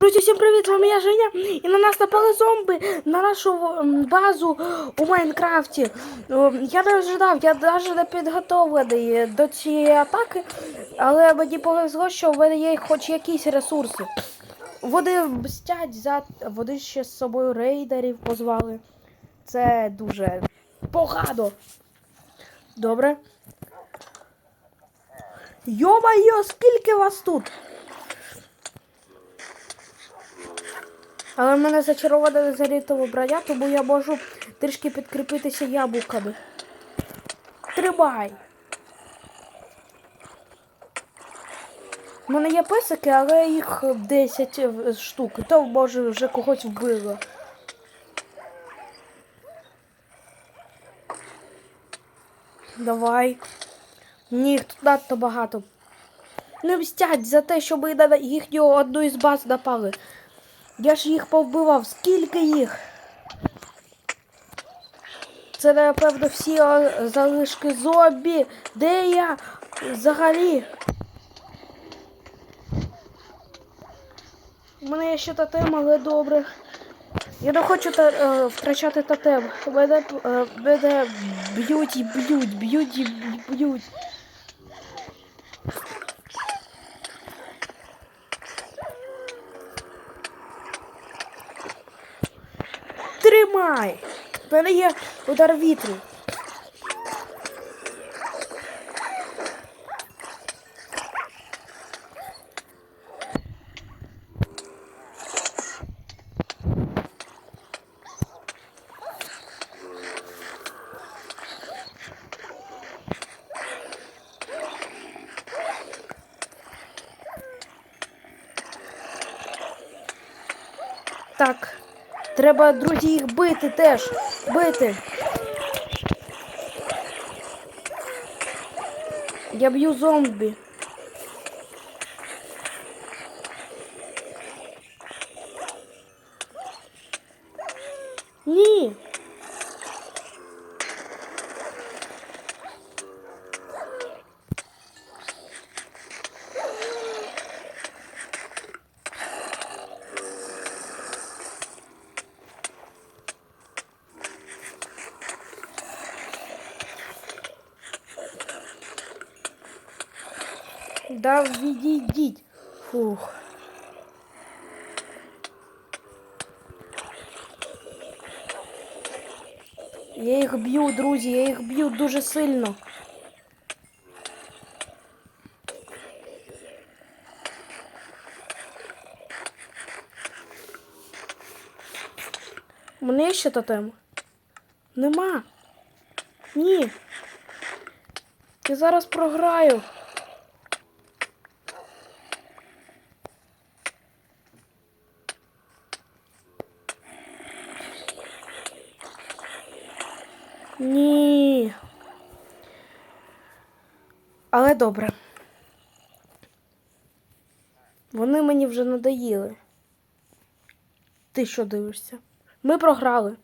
Друзі, всім привіт! З вами я Женя. І на нас напали зомби на нашу базу у Майнкрафті. Я не ожидав, я навіть не підготовлений до цієї атаки, але мені повезло, що в мене є хоч якісь ресурси. Вони мстять за. Вони ще з собою рейдерів позвали. Це дуже погано. Добре. Йо-майо, скільки вас тут? Але в мене зачароване зарітове броня, тому я можу трішки підкріпитися яблуками. Тримай! У мене є писики, але їх 10 штук. і То може вже когось вбило. Давай. Ні, тут надто багато. Не мстять за те, що ми їхню одну із баз напали. Я ж їх повбивав. Скільки їх? Це, напевно, всі залишки зомбі. Де я взагалі? У мене є ще тотем, але добре. Я не хочу та, е, втрачати тотем. Мене, е, мене б'ють і б'ють, б'ють і б'ють. Тримай! В мене є удар вітру. Так. Треба, друзі, їх бити теж. Бити. Я б'ю зомбі. Ні. Да відійдіть. Фух. Я їх б'ю, друзі, я їх б'ю дуже сильно. У мене є ще тотем? Нема. Ні. Я зараз програю. Ні. Але добре. Вони мені вже надоїли. Ти що дивишся? Ми програли.